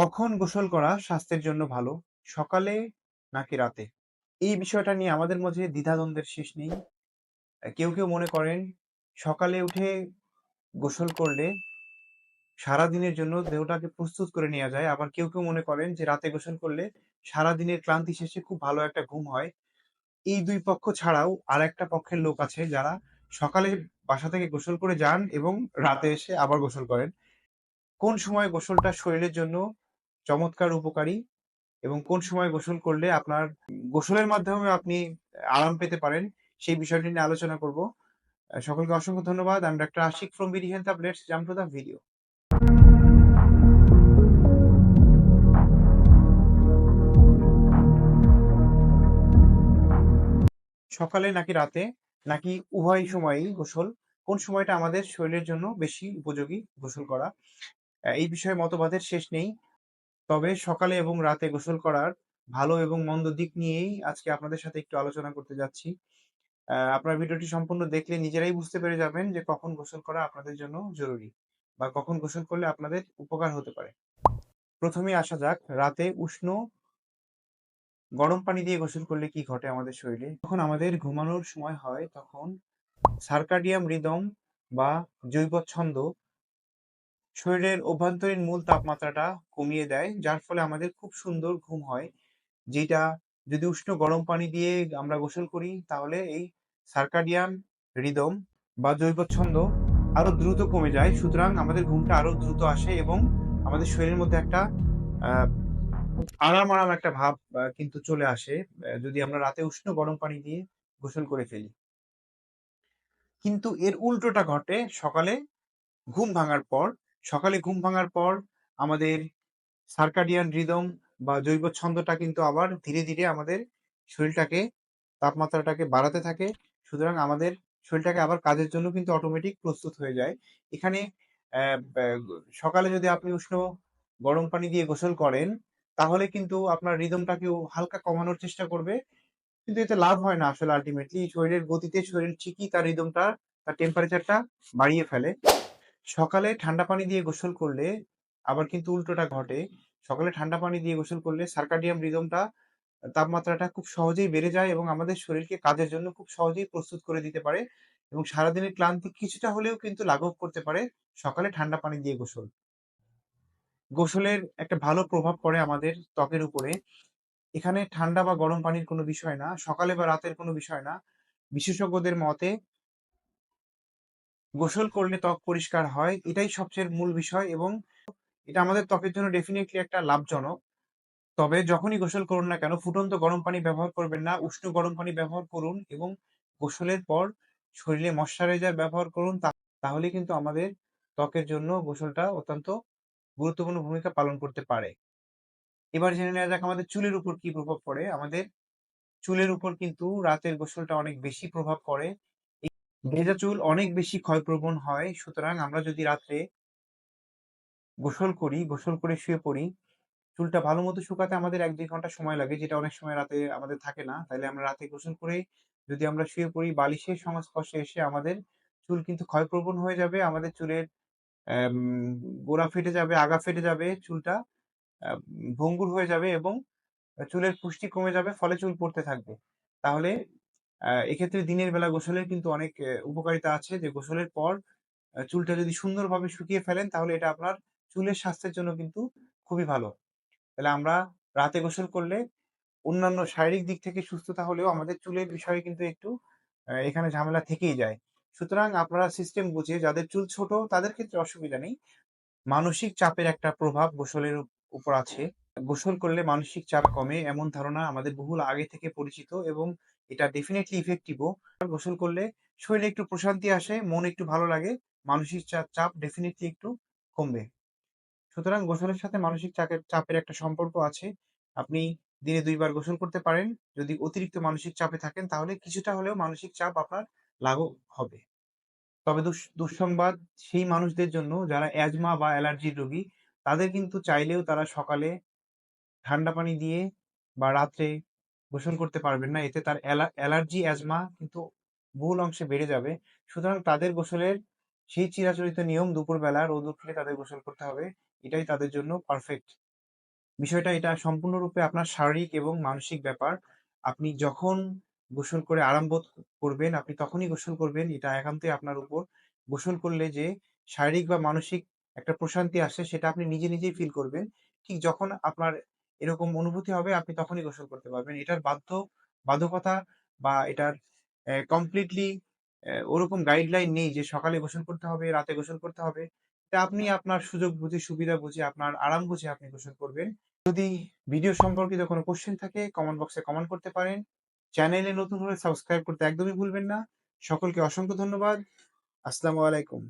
কখন গোসল করা স্বাস্থ্যের জন্য ভালো? সকালে নাকি রাতে? এই বিষয়টা নিয়ে আমাদের মাঝে দ্বিধাদ্বন্দ্বের শেষ নেই। কেউ, কেউ মনে করেন সকালে উঠে গোসল করলে সারাদিনের জন্য দেহটাকে প্রস্তুত করে নেওয়া যায়। আবার কেউ, কেউ মনে করেন যে রাতে গোসল করলে সারাদিনের ক্লান্তি শেষে খুব ভালো একটা ঘুম হয়। এই দুই পক্ষ ছাড়াও আর একটা পক্ষের লোক আছে যারা সকালে বাসা থেকে গোসল করে যান এবং রাতে এসে আবার গোসল করেন। কোন সময় গোসলটা শরীরের জন্য চমৎকার উপকারী এবং কোন সময় গোসল করলে আপনার গোসলের মাধ্যমে আপনি আরাম পেতে পারেন, সেই বিষয়টি নিয়ে আলোচনা করব। সকলকে অসংখ্য ধন্যবাদ। আমি doctor Ashik BD Health Hub. Let's jump to the video. সকালে নাকি রাতে নাকি উভয় সময়েই গোসল, কোন সময়টা আমাদের শরীরের জন্য বেশি উপযোগী গোসল করা? এই বিষয়ে মতবাদের শেষ নেই। তবে সকালে এবং রাতে গোসল করার ভালো এবং মন্দ দিক নিয়েই আজকে আপনাদের সাথে একটু আলোচনা করতে যাচ্ছি। আপনারা ভিডিওটি সম্পূর্ণ দেখলে নিজেরাই বুঝতে পেরে যাবেন যে কখন গোসল করা আপনাদের জন্য জরুরি বা কখন গোসল করলে আপনাদের উপকার হতে পারে। প্রথমে আসা যাক, রাতে উষ্ণ গরম পানি দিয়ে গোসল করলে কি ঘটে আমাদের শরীরে? যখন আমাদের ঘুমানোর সময় হয় তখন সার্কাডিয়ান রিদম বা জৈব ছন্দ শরীরের অভ্যন্তরীণ মূল তাপমাত্রাটা কমিয়ে দেয়। যার ফলে আমাদের খুব সুন্দর ঘুম হয়। যেটা যদি উষ্ণ গরম পানি দিয়ে আমরা গোসল করি তাহলে এই সার্কাডিয়ান রিদম বা জৈব ছন্দ আরও দ্রুত কমে যায়। সুতরাং আমাদের ঘুমটা আরও দ্রুত আসে এবং আমাদের শরীরের মধ্যে একটা আরাম, আরাম একটা ভাব কিন্তু চলে আসে যদি আমরা রাতে উষ্ণ গরম পানি দিয়ে গোসল করে ফেলি। কিন্তু এর উল্টোটা ঘটে সকালে ঘুম ভাঙার পর। সকালে ঘুম ভাঙার পর আমাদের সার্কাডিয়ান রিদম বা জৈব ছন্দটা কিন্তু আবার ধীরে, ধীরে আমাদের শরীরটাকে তাপমাত্রাটাকে বাড়াতে থাকে। সুতরাং আমাদের শরীরটাকে আবার কাজের জন্য কিন্তু অটোমেটিক প্রস্তুত হয়ে যায়। এখানে সকালে যদি আপনি উষ্ণ গরম পানি দিয়ে গোসল করেন, তাহলে কিন্তু আপনার রিদমটাকেও হালকা কমানোর চেষ্টা করবে। কিন্তু এতে লাভ হয় না আসলে আল্টিমেটলি শরীরের গতিতে শরীর ঠিকই তার রিদমটা, তার টেম্পারেচারটা বাড়িয়ে ফেলে। সকালে ঠান্ডা পানি দিয়ে গোসল করলে আবার কিন্তু উল্টোটা ঘটে। সকালে ঠান্ডা পানি দিয়ে গোসল করলে সার্কাডিয়ান রিদমটা তাপমাত্রাটা খুব সহজেই বেড়ে যায় এবং আমাদের শরীরকে কাজের জন্য খুব সহজেই প্রস্তুত করে দিতে পারে এবং সারাদিনের ক্লান্তি কিছুটা হলেও কিন্তু লাঘব করতে পারে সকালে ঠান্ডা পানি দিয়ে গোসল। গোসলের একটা ভালো প্রভাব পড়ে আমাদের ত্বকের উপরে। এখানে ঠান্ডা বা গরম পানির কোনো বিষয় না, সকালে বা রাতের কোনো বিষয় না। বিশেষজ্ঞদের মতে গোসল করলে ত্বক পরিষ্কার হয়। এটাই সবচেয়ে মূল বিষয় এবং এটা আমাদের ত্বকের জন্য ডেফিনেটলি একটা লাভজনক। তবে যখনই গোসল করুন না কেন, ফুটন্ত গরম পানি ব্যবহার করবেন না। উষ্ণ গরম পানি ব্যবহার করুন এবং গোসলের পর শরীরে ময়েশ্চারাইজার ব্যবহার করুন। তাহলে কিন্তু আমাদের ত্বকের জন্য গোসলটা অত্যন্ত গুরুত্বপূর্ণ ভূমিকা পালন করতে পারে। এবার জেনে নেওয়া যাক আমাদের চুলের উপর কি প্রভাব পড়ে। আমাদের চুলের উপর কিন্তু রাতের গোসলটা অনেক বেশি প্রভাব পড়ে। ভেজা চুল অনেক বেশি ক্ষয়প্রবণ হয়। সুতরাং আমরা যদি রাত্রে গোসল করি, গোসল করে শুয়ে পড়ি, চুলটা ভালোমতো শুকাতে আমাদের ১-২ ঘণ্টা সময় লাগে যেটা অনেক সময় রাতে আমাদের থাকে না। তাহলে আমরা রাতে গোসল করে যদি আমরা শুয়ে পড়ি বালিশের সংস্পর্শে এসে আমাদের চুল কিন্তু ক্ষয়প্রবণ হয়ে যাবে। আমাদের চুলের গোড়া ফেটে যাবে, আগা ফেটে যাবে, চুলটা ভঙ্গুর হয়ে যাবে এবং চুলের পুষ্টি কমে যাবে, ফলে চুল পড়তে থাকবে। তাহলে এক্ষেত্রে দিনের বেলা গোসলের কিন্তু অনেক উপকারিতা আছে যে গোসলের পর চুলটা যদি সুন্দরভাবে শুকিয়ে ফেলেন, তাহলে এটা আপনার চুলের স্বাস্থ্যের জন্য কিন্তু খুবই ভালো। তাহলে আমরা রাতে গোসল করলে অন্যান্য শারীরিক দিক থেকে সুস্থতা হলেও আমাদের চুলের বিষয়ে কিন্তু একটু এখানে ঝামেলা থেকেই যায়। সুতরাং আপনারা সিস্টেম বুঝে, যাদের চুল ছোট, তাদের ক্ষেত্রে অসুবিধা নেই। মানসিক চাপের একটা প্রভাব গোসলের উপর আছে। গোসল করলে মানসিক চাপ কমে, এমন ধারণা আমাদের বহুল আগে থেকে পরিচিত এবং এটা ডেফিনেটলি ইফেক্টিভ গোসল করলে শরীরে একটু প্রশান্তি আসে, মন একটু ভালো লাগে, মানসিক চাপ ডেফিনেটলি একটু কমবে। সুতরাং গোসলের সাথে মানসিক চাপের চাপের একটা সম্পর্ক আছে। আপনি দিনে দুইবার গোসল করতে পারেন। যদি অতিরিক্ত মানসিক চাপে থাকেন তাহলে কিছুটা হলেও মানসিক চাপ আপনার লাঘব হবে। তবে দুস দুঃসংবাদ সেই মানুষদের জন্য যারা অ্যাজমা বা অ্যালার্জির রোগী, তাদের কিন্তু চাইলেও তারা সকালে ঠান্ডা পানি দিয়ে বা রাত্রে গোসল করতে পারবেন না। এতে তার অ্যালার্জি, অ্যাজমা কিন্তু বহুল অংশে বেড়ে যাবে। সুতরাং তাদের গোসলের সেই চিরাচরিত নিয়ম দুপুরবেলা রোদ উঠলে তাদের গোসল করতে হবে। এটাই তাদের জন্য পারফেক্ট। বিষয়টা এটা সম্পূর্ণরূপে আপনার শারীরিক এবং মানসিক ব্যাপার। আপনি যখন গোসল করে আরাম বোধ করবেন, আপনি তখনই গোসল করবেন। এটা একান্তই আপনার উপর। গোসল করলে যে শারীরিক বা মানসিক একটা প্রশান্তি আসে সেটা আপনি নিজে, নিজেই ফিল করবেন। ঠিক যখন আপনার এরকম অনুভূতি হবে আপনি তখনই গোসল করতে পারবেন। এটার বাধ্য বাধ্যকতা বা এটার কমপ্লিটলি ওরকম গাইডলাইন নেই যে সকালে গোসল করতে হবে, রাতে গোসল করতে হবে। এটা আপনি আপনার সুযোগ বুঝে, সুবিধা বুঝে, আপনার আরাম বুঝে আপনি গোসল করবেন। যদি ভিডিও সম্পর্কিত কোনো কোয়েশ্চেন থাকে কমেন্ট বক্সে কমেন্ট করতে পারেন। চ্যানেলে নতুন হলে সাবস্ক্রাইব করতে একদমই ভুলবেন না। সকলকে অসংখ্য ধন্যবাদ। আসসালামু আলাইকুম।